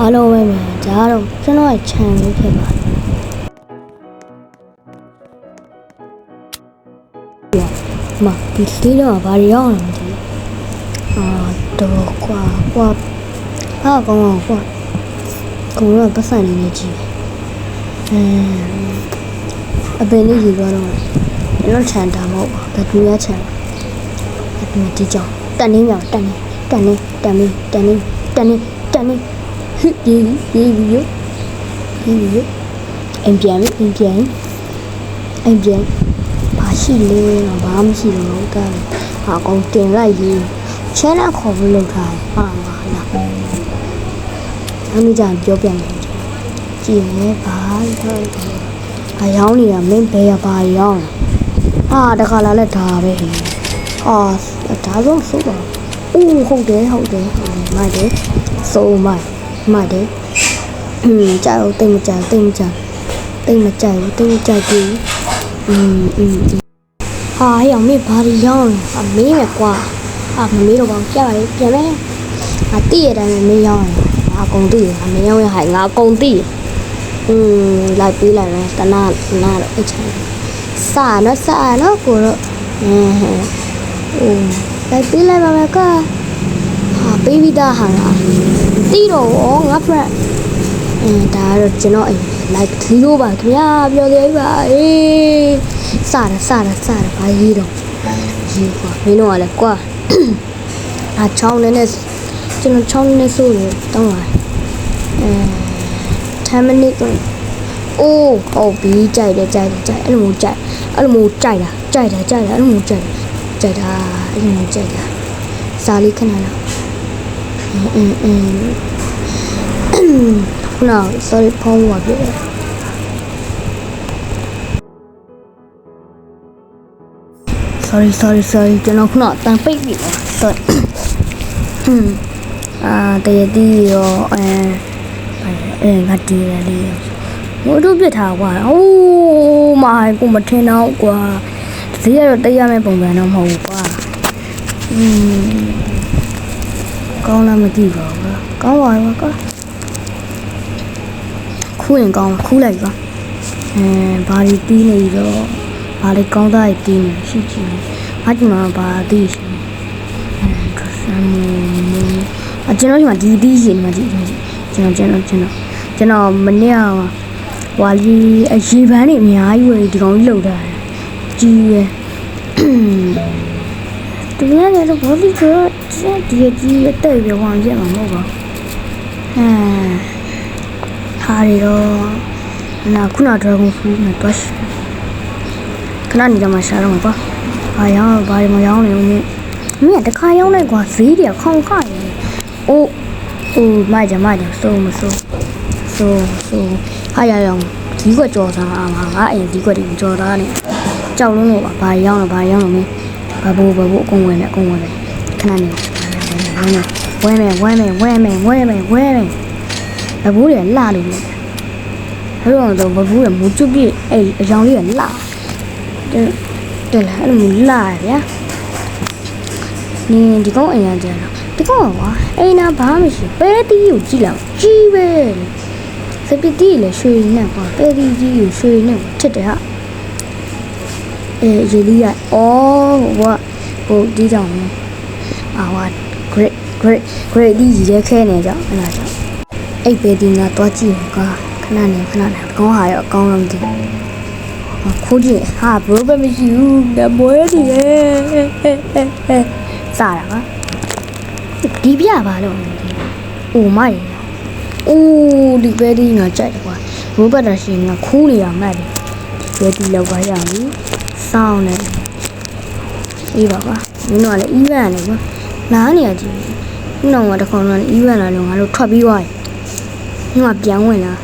အားလုံးပဲမြန်ဒါကတော့ကျွန်တော်ရဲ့ channel လေးဖြစ်ပါတယ်မဒီစလေးတော့ဘာတွေရောက်နေလဲအာတော့ကွာကွာအားကောင်းအောင်ကွာကိုတော့ပတ်စံနေနေကြည့်အဲအပင်လေးယူသွားတော့ကျွန်တော်ချန်တာမဟုတ်ပါဘယ်သူရချန်အပင်ဒီကြောင်တန်နေမြောင်တန်နေတန်နေတန်နေတန်နေတန်နေတန်နေဟိ ရေးရေးပြီးရရေးပြီးရအင်ပြန်အင်ပြန်အင်ပြန်ဘာရှိလဲတော့ဘာမှမရှိတော့ဘူးတာဟာကောင်တင်လိုက်ရေး channel ခေါ်ဖို့လုပ်ထားတယ်ဟာမလားအမိကြပြောပြမယ်ကြည့်နေပါတော့အယောင်းနေတာမင်းဘယ်ရပါရောင်းအာတခါလာလဲဒါပဲအာဒါတော့ဆိုပါဦးဟုတ်တယ်ဟုတ်တယ်ဟုတ်တယ်မိုက်တယ်ဆိုမိုက် မိုက်တယ်อืมကြောက်တိတ်မကြောက်တိတ်မကြောက်တိတ်မကြောက်ဘူးတိတ်မကြောက်ဘူးอืมอืมဟာဟဲ့အောင်မေးဘာတွေရောင်းလဲအမေးမယ်ကွာအာမမေးတော့ဘာပြပါလေပြန်မယ်အတိရတိုင်းမေးရောင်းတယ်ငါအကုန်သိတယ်အမေရောင်းရဟိုင်ငါအကုန်သိတယ်อืมလိုက်ပေးလိုက်မယ်တနာနာတော့အချမ်းစာနော်စာနော်ကိုတော့အင်းဟဲ့အိုးလိုက်ပေးလိုက်ပါမယ်ကွာဟာပေးပြီးသားဟာလား တီးတော့ဩငါ friend အင်းဒါကတော့ကျွန်တော်အိမ် like 0ပါခင်ဗျာပြောသေးပါအေးစတာစတာစတာဘာရေးတော့ရေးကွာမင်းတို့ကလည်းကွာအာချောင်းနေနဲ့ကျွန်တော်ချောင်းနေဆိုးနေတောင်းလာအဲ10 minute ကိုအိုးဟုတ်ပြီကြိုက်တယ်ကြိုက်တယ်ကြိုက်အဲ့လိုမျိုးကြိုက်အဲ့လိုမျိုးကြိုက်တာကြိုက်တာကြိုက်တာအဲ့လိုမျိုးကြိုက်ကြိုက်တာအဲ့လိုမျိုးကြိုက်တာစာလေးခဏလားအ င်းအင်းအင်းခုန sorry ဖုန်းပါပြည့် sorry sorry sorry ကျွန်တော်ခုနအတန်ပိတ်ပြီပါ sorry ဟွန်းအာတရတီးရောအဲအဲငါတီးတယ်လေငိုတို့ပြစ်ထားကွာအိုးမိုင်ကိုမထင်တော့ကွာဈေးကတော့တိတ်ရမယ့်ပုံစံတော့မဟုတ်ဘူးကွာอืม ကောင်းလားမသိပါဘူးကွာကောင်းပါရဲ့ကွာခူးရင်ကောင်းခူးလိုက်ကွာအဲဘာဒီတီးနေတော့ဘာလေးကောင်းသားတီးနေရှိချင်ငါ့ဒီမှာဘာတီးရှိအဲဆမ်မူအကျွန်တော်ဒီမှာဒီတီးရှိနေမှာဒီကျွန်တော်ကျွန်တော်ကျွန်တော်ကျွန်တော်မနေ့ကဝါလီအရေပန်းနေအများကြီးဝယ်ဒီကောင်ကြီးလှုပ်တာကြီးပဲ ဒီနေ့လည်းဘောလီဆိုဒီကြီးအတက်ရဝမ်းပြမှာမဟုတ်ပါဟမ်ဟာရီတော့နာခုန Dragon Fruit နဲ့တွားရှိခဏနေကြမှာရှာတော့မှာကွာဘာရောင်းဘာမရောင်းနေဦးမင်းမင်းတခါရောင်းလိုက်ကွာဈေးတွေခေါင်ခနေအိုးအိုးမိုက်ကြမိုက်ကြစိုးမစိုးစိုးစိုးဟာရရောင်းဒီကွက်ကြော်စားမှာငါအိမ်ဒီကွက်တွေကြော်သားနေကြောက်လုံးလို့ပါဘာရောင်းလဲဘာရောင်းလို့မင်း ဘာဘိုးဘာဘိုးအကုန်ဝင်တယ်အကုန်ဝင်တယ်ခဏနေဝဲမယ်ဝဲမယ်ဝဲမယ်ဝဲမယ်ဝဲမယ်ဘဘိုးတွေလှလို့နေအဲ့တော့ဘဘိုးတွေမူကျွတ်ပြည့်အဲ့အယောင်လေးကလှတယ်တယ်လားအဲ့လိုမျိုးလာရဗျာနင်းဒီကောင်အိမ်ရကြတော့ဒီကောင်ကွာအိမ်နာဘာမှမရှိပဲတီးကိုကြည့်လိုက်ကြီးပဲစပီတီလည်းရွှေနဲ့ကွာပဲတီးကြီးကိုရွှေနဲ့ထစ်တယ်ဟာ အဲရေလီကအော်ဟိုကဟိုဒီကြောင်အာဝါ great great great ဒီရေခဲနေကြအဲ့ဒါကြောင့်အဲ့ပဲတီးငါတွားကြည့်ကွာခဏနေခဏနေကောင်းဟာရောအကောင်းလို့မသိဘူးခိုးကြည့်ဟာဘရိုးပဲမရှိဘူးငါမွေးနေရဲ့စားတာပါဒီပြပါလို့အိုမိုက်အိုးဒီပဲဒီငါကြိုက်တယ်ကွာရိုးဘတ်တာရှင်ငါခိုးနေရမှတ်တယ်ဒီပဲဒီလောက်ပါရပြီ စောင်းနေအေးပါပါမင်းတို့ကလည်းအီးဗန်လေကွာနားနေရကြည့်ခုနကတခေါက်တော့အီးဗန်လာလို့ငါတို့ထွက်ပြီးသွားပြီငါပြန်ဝင်လာ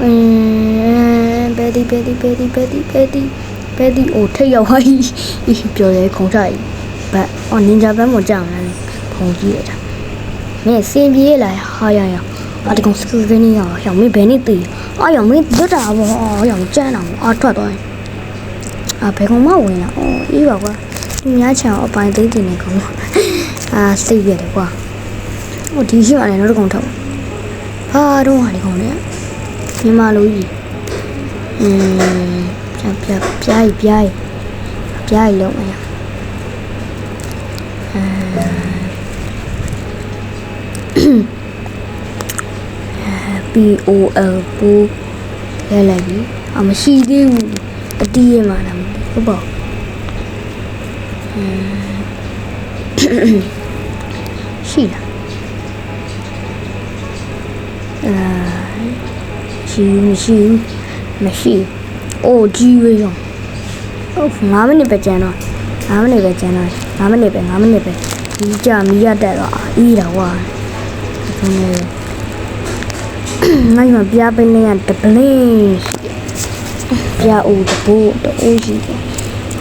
အင်းဘယ်ဒီဘယ်ဒီဘယ်ဒီဘယ်ဒီဘယ်ဒီဘယ်ဒီအိုထိတ်ရောက်ဟိုင်းပြောရဲခုံချကြီးဘတ်အော်နင်ဂျာဘတ်မကြောက်လားဖုန်ကြီးရတာမင်းစင်ပြေးလာဟာရရအတကောင်စကူကနေရအောင်မင်းဘယ်နေတည်အာရောင်မင်းလွတ်တာဘောအာရောင်ကျန်းတာအာထွက်သွား အာဘယ်ကောင်မဝင်လာအော်အေးပါကွာသူများချံအပိုင်သိတင်နေကောင်အာစိတ်ရတယ်ကွာဟိုဒီရှိမှလည်းနောက်တစ်ကောင်ထောက်ဟာတော့ဟာဒီကောင်လေမြန်မာလူကြီးအင်းပြပြပြားကြီးပြားကြီးပြားကြီးလုံးမရအဲ P O L ပူလဲလိုက်ပြီအမရှိသေးဘူးအတီးရမှာလားမသိဘူး ဟုတ်ပါအင်းရှိလားအာရှိမရှိမရှိအိုးကြီးဝေးရောဟုတ်9မိနစ်ပဲကျန်တော့9မိနစ်ပဲကျန်တော့9မိနစ်ပဲ9မိနစ်ပဲဒီကြမီးရတက်တော့အေးတာကွာဒီနေ့ငါ့မှာပြားပင်းလေးကတပလင်း ပြားအိုးတဘိုးတအိုးရှိတယ်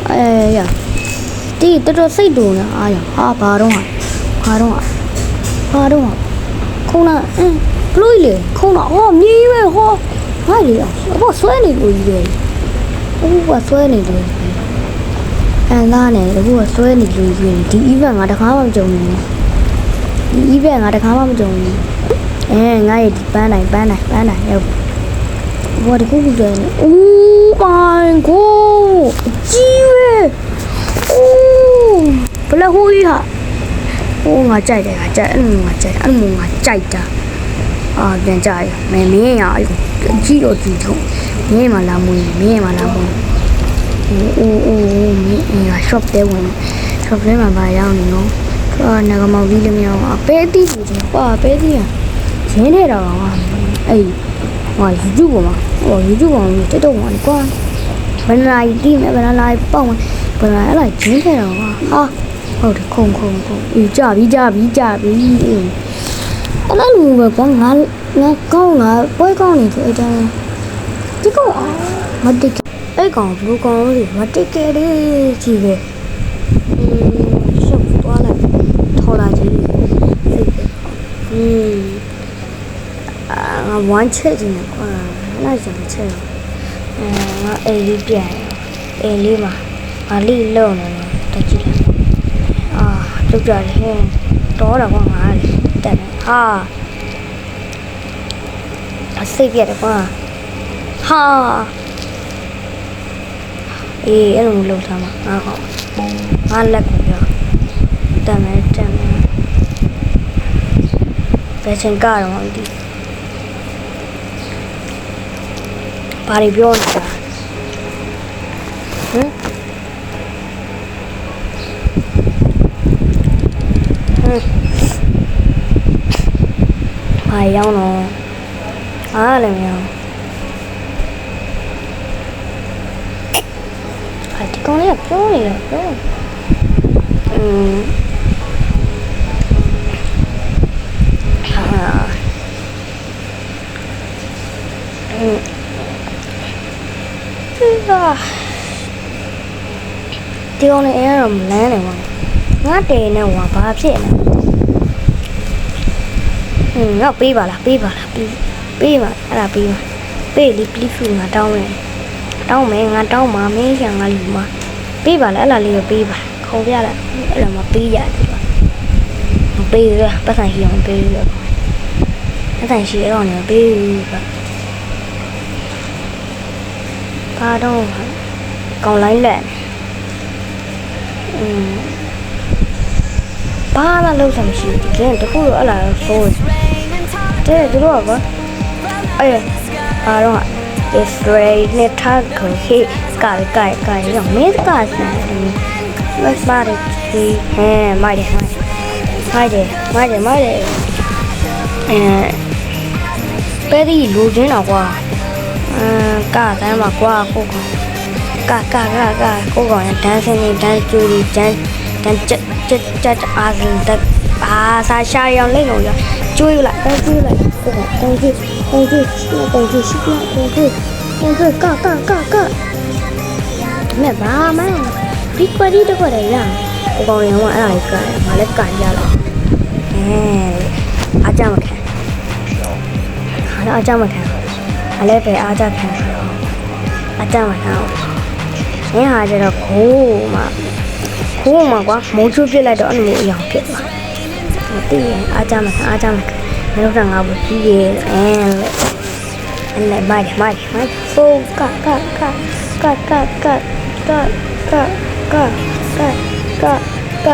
အဲရတီတော်တော်စိတ်တူနေအားရဟာဘာတော့ဟာဘာတော့ဘာတော့ခုနအင်းဘလို့လေခုနဟောမြည်ပဲဟောဟာလေဘောဆွဲနေလို့ကြီးပဲဦးကဆွဲနေတယ်အန်သားနဲ့အခုကဆွဲနေလို့ကြီးဒီ event ငါတခါမှမကြုံဘူးဒီ event ငါတခါမှမကြုံဘူးအဲငါရဲ့ဒီပန်းတိုင်းပန်းတိုင်းပန်းတိုင်းရောက် ဘောဒီခုခုလဲနေ Oh my god ကြီးပဲ Oh ဘလဟိုကြီးဟာအိုးငါကြိုက်တယ်ငါကြိုက်အဲ့လိုငါကြိုက်အဲ့လိုငါကြိုက်တာအာပြန်ကြရမင်းမင်းရအဲ့ကြီးတော့ကြီးထုံးမင်းမလာမွေးမင်းမလာမွေးအိုးအိုးအိုးမင်းအင်းက shop တဲဝင် shop ထဲမှာဗာရောက်နေနော်အာငကမောင်ကြီးလည်းမရအောင်အပဲတီးကြီးတယ်ကွာပဲတီးရရင်းနေတာပါအဲ့ ဟို YouTube ပေါ်မှာဟို YouTube ပေါ်မှာ TikTok ပေါ်မှာကွာဘယ်လာတီးမယ်ဘယ်လာပေါ့မယ်ဘယ်လာအဲ့လိုက်ရင်းနေတာပါဟာဟုတ်တယ်ခုံခုံခုံအေးကြပြီကြပြီကြပြီအေးအဲ့လိုပဲကွာငါငါကောင်းငါပွဲကောင်းနေတယ်အဲ့တိုင်းဒီကောင်မတိတ်အဲ့ကောင်ဘလူကောင်လေးမတိတ်ကလေးကြီးပဲ ငါဝမ်းချက်ကြီးနေကွာအဲ့ဒါကြောင့်ချက်တော့အဲငါအိမ်လေးပြန်ရအိမ်လေးမှာငါလိလုံနေတယ်တက်ကြည့်လိုက်အာကျုပ်ကြတယ်ဟင်းတော့တော့ကွာငါလေတက်နေဟာအစိတ်ပြတ်တယ်ကွာဟာအေးအဲ့လိုမလုပ်ထားမှာငါကောငါလက်ကိုပြောတက်မယ်တက်မယ်ဘယ်ချိန်ကတော့မသိဘာ တွေပြောနေတာဟမ်ဟမ်ဘာရောက်တော့အားလည်းမ ဒီကောင်လေးအဲ့တော့မလန်းနေပါဘူးငါတဲနေဟောဘာဖြစ်နေဟင်းငါပေးပါလားပေးပါလားပေးပေးပါအဲ့ဒါပေးပါပေးလီပလီဖူငါတောင်းမယ်တောင်းမယ်ငါတောင်းပါမင်းချန်ငါလူမပေးပါလားအဲ့လားလေးကိုပေးပါခုံပြလိုက်အဲ့ဒါမပေးရတယ်ပါမပေးရပတ်ဆိုင်ရှိအောင်ပေးရပတ်ဆိုင်ရှိအဲ့တော့နေပေးပါဘာတော့ကောင်းလိုက်လက်อืม ဘာမှလုပ်ဆောင်မရှိဘူးကျန်တခုတော့အဲ့လာတော့ဆိုးတယ်တဲ့သူတို့ကဘာအဲ့ဘာတော့ is very နဲ့ထားကိုဟေးကာကာကာရောမင်းကာစတယ်လက်ပါရဒီဟဲမိုက်တယ်မိုက်တယ်မိုက်တယ်မိုက်တယ်အဲပဲဒီလူချင်းတော့ကွာအမ်ကာတန်းမှာကွာကိုကောင်ကာ ကာကာကာကိုကောင်ဒန်းစင်းနေဒန်းကျူရီဒန်းဒန်းချက်ချက်ချက်အားစင်တက်အာစာရှာရောင်လိမ့်လို့ရကျွေးလိုက်အဲကျွေးလိုက်ကိုကောင်ကိုကျွေးကိုကျွေးကိုကျွေးရှိပြကိုကျွေးကိုကျွေးကာကာကာကာမဲဘာမှဒီကွာဒီတော့ရရကိုကောင်ရောအဲ့ဒါကြီးကာတယ်ငါလည်းကန်ကြလိုက်အဲအားကြမခံငါလည်းအားကြမခံငါလည်းပဲအားကြခံအားကြမခံ မင်းဟာကျတော့ခိုးမှခိုးမှကွာမုံချိုးပြစ်လိုက်တော့အဲ့လိုမျိုးအယောင်ဖြစ်သွားမသိရင်အားကြမခံအားကြမခံနောက်တော့ငါဘူးကြီးရဲ့အဲအဲ့လေမိုက်မိုက်မိုက်ဖိုးကကကကကကကကကကကကက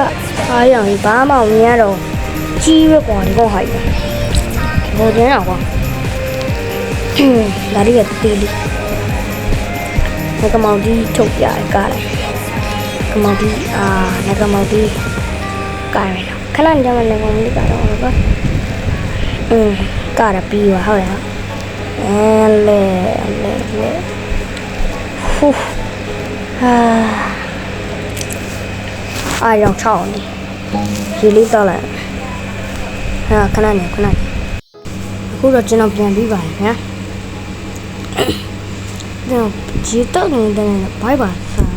အားရအောင်ဘာမှမမြင်ရတော့ကြီးပဲကွာဒီကောင်ဟာကြီးဘောကျင်းတော့ကွာဒါရီးရတေးလေး ငကမောင်ဒီထုတ်ပြရကားလိုက်ကမောင်ဒီအာငကမောင်ဒီကားရတော့ခဏကြာမှငကမောင်ဒီကားတော့ကွာอืมကားရပြီးပါဟုတ်ရဲ့အဲလေလေလေဖူဟာအားရောင်ချောင်းနေရေလေးတော့လိုက်ဟာခဏနေခဏနေအခုတော့ကျွန်တော်ပြန်ပြီးပါတယ်ခင်ဗျာ တော့ရေတော့နေတဲ့ဘိုက်ပါစား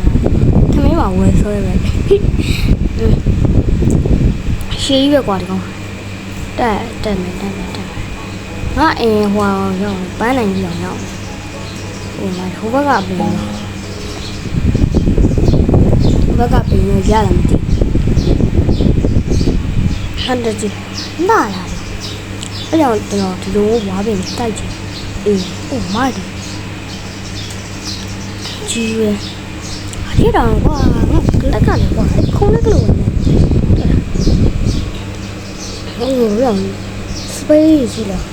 ထမင်းပါဝယ်ဆွဲပဲရှေးကြီးပဲကွာဒီကောင်တက်တက်မယ်တက်မယ်တက်မယ်ငါအရင်ဟွာရောက်ပန်းနိုင်ကြီးအောင်ရောက်ဟိုမှာဟိုဘက်ကပင်ဟိုဘက်ကပင်ရရလာမသိဟန်တကြီးနားလာတယ်အဲ့ကြောင့်ကျွန်တော်ဒီလိုဝါပင်တိုက်ချင်အေးဟိုမိုက်တယ် ကြီးပဲအရေတောင်ကွာငါလက်ကလည်းကွာခုံးလက်ကလို့ဝင်နေဟိုရောစပေးကြီးလား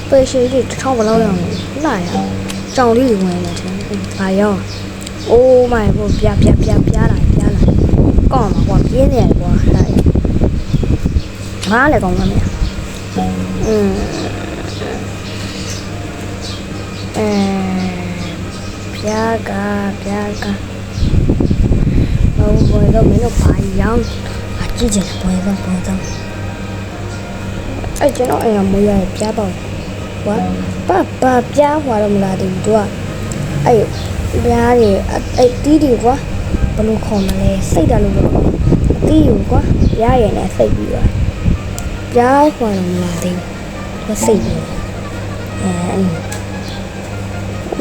စပေးရှိကြီးတစ်ထောင်ဘလောက်ရအောင်လာရကြောင်လေးဝင်နေတယ်ဘာရောအိုးမိုင်ဘို့ပြပြပြပြလာပြလာကောင်းမှာကွာပြင်းနေတယ်ကွာလာရငါလည်းကောင်းမှာမရอืมအဲ ပြာကပြာကဘုံဘွယ်တော့မင်းတို့ဘာရောင်းအကြည့်ချင်ဘွယ်တော့ဘွယ်တော့အဲ့ကျွန်တော်အဲ့ရမွေးရပြားပေါ့ကွာပါပါပြားဟွာတော့မလာသေးဘူးသူကအဲ့ပြားတွေအဲ့တီးတွေကွာဘယ်လိုခေါ်မလဲစိတ်တယ်လို့ပြောအတီးယူကွာပြားရည်နဲ့စိတ်ပြီးသွားပြားဟွာတော့မလာသေးဘူးသူစိတ်ပြီးအဲ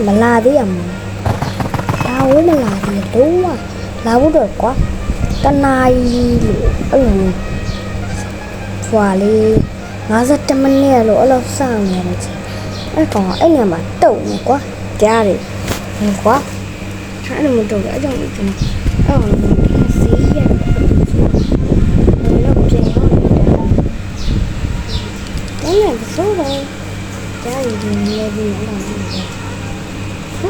မလာသေးရမ tao mà làm gì đúng mà lâu được quá cái này ừ và đi nó rất trăm anh nè lỗ lâu sao nè mà chị nó còn ấy nè mà tụ nè quá, cha đi nè quá hãy là một đầu gãi trong cái này ờ xí ra gì? trên nó cái này gì rồi gì? đi gì? đi gì? làm gì vậy gì?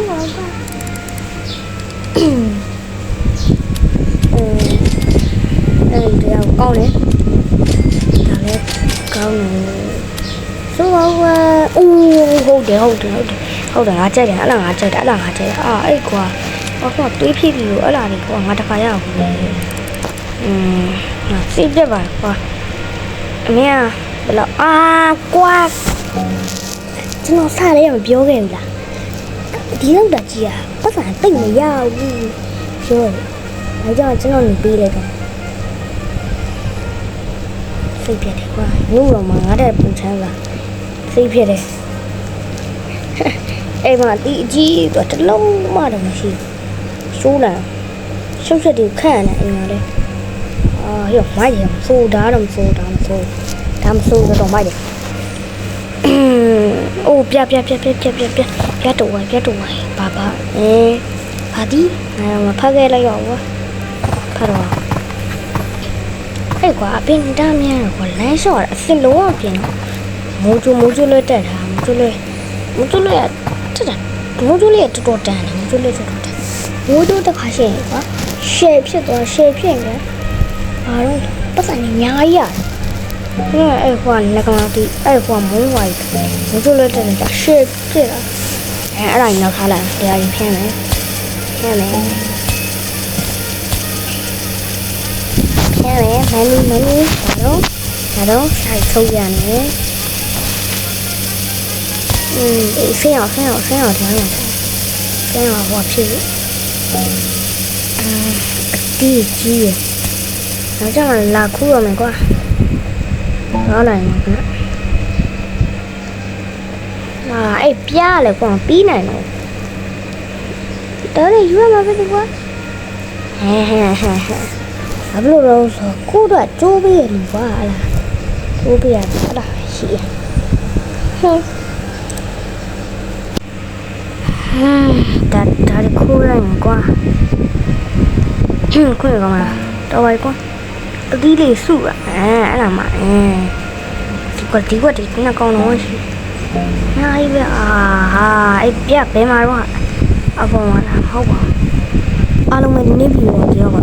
rồi အဲအဲ့ဒီတော့ကောင်းတယ်ဒါလည်းကောင်းတယ်ဆိုတော့အိုးဟုတ်တယ်ဟုတ်တယ်ဟုတ်တယ်ဟုတ်တယ်ငါကြိုက်တယ်အဲ့လားငါကြိုက်တယ်အဲ့လားငါကြိုက်တယ်အာအဲ့ကွာဘာကွာတွေးဖြစ်ပြီးလို့အဲ့လားလေကွာငါတခါရအောင်လေอืมငါစိတ်ပြက်ပါကွာအမေကဘယ်လောက်အာကွာကျွန်တော်စားလေးမပြောခဲ့ဘူးလားဒီလောက်တာကြီးอ่ะ ပတ်စံတိတ်မရဘူးပြောတယ်ဒါကြောင့်ကျွန်တော်နေပေးလိုက်တော့စိတ်ပြက်တယ်ကွာညို့တော့မှငါတဲ့ပူချမ်းလာစိတ်ပြက်တယ်အဲ့မှာဒီအကြီးတော့တစ်လုံးမှတော့မရှိရှိုးလာရှုပ်ချက်တွေခန့်နေအိမ်မှာလေအာရောမိုက်ရဆိုးတာတော့မဆိုးတာမဆိုးဒါမဆိုးတော့မိုက်တယ် အိုးပြပြပြပြပြပြပြပြတော့ဝိုင်းပြတော့ဝိုင်းဘာဘာအဲဘာဒီအဲမဖတ်ခဲ့လိုက်ရောကွာဖတ်တော့အဲ့ကွာအပင်တမ်းများကွာလမ်းလျှော့အစ်စ်လုံးအောင်ပြင်မိုးကျမိုးကျလွတ်တက်တာမိုးကျလွတ်မိုးကျလွတ်တက်တာမိုးကျလွတ်တော်တော်တန်တယ်မိုးကျလွတ်တော်တော်တန်မိုးကျတစ်ခါရှင်းကွာရှယ်ဖြစ်သွားရှယ်ဖြစ်နေဘာလို့ပတ်စံနေအများကြီးရတယ် အဲ့အဲ့ကွာလက်ကမာတီအဲ့ကွာမုန်းဝိုင်းမိုးကျလွတ်တက်နေတာရှယ်ဖြစ်တာအဲအဲ့ဒါကြီးနောက်ထားလိုက်တရားရင်ဖျန်းမယ်ဖျန်းမယ်ဖျန်းမယ်မန်နီမန်နီဒါတော့ဒါတော့ဆိုင်ထုတ်ရမယ်อืมအေးဆင်းအောင်ဆင်းအောင်ဆင်းအောင်တရားရင်ဆင်းအောင်ဟောဖြစ်လို့အာအတီးကြီးရနောက်ကျမှလာခူးရမယ်ကွာ ဟောလိုက်မှာကွာအာအဲ့ပြားလေကွာပြီးနိုင်တော့တော်ရယူရမှာပဲကွာဟဲဟဲဟဲဟဲဘလို့တော့ဆိုကိုတော့ကျိုးပေးရလို့ကွာလားကျိုးပေးရလားရှရှိရဟင်းဟမ်ဒါဒါရီခိုးရရင်ကွာဟင်းခွေကောင်မလားတော်ပါကွာ တတိလေးစုရအဲအဲ့ဒါမှအဲဒီကဒီကဒီကကောင်းတော့ရှိနိုင်ပဲအာဟာအဲ့ပြဘဲမှာတော့အပေါ်မှာဟုတ်ပါအားလုံးပဲဒီနေ့ပြီးတော့ကြောက်ပါ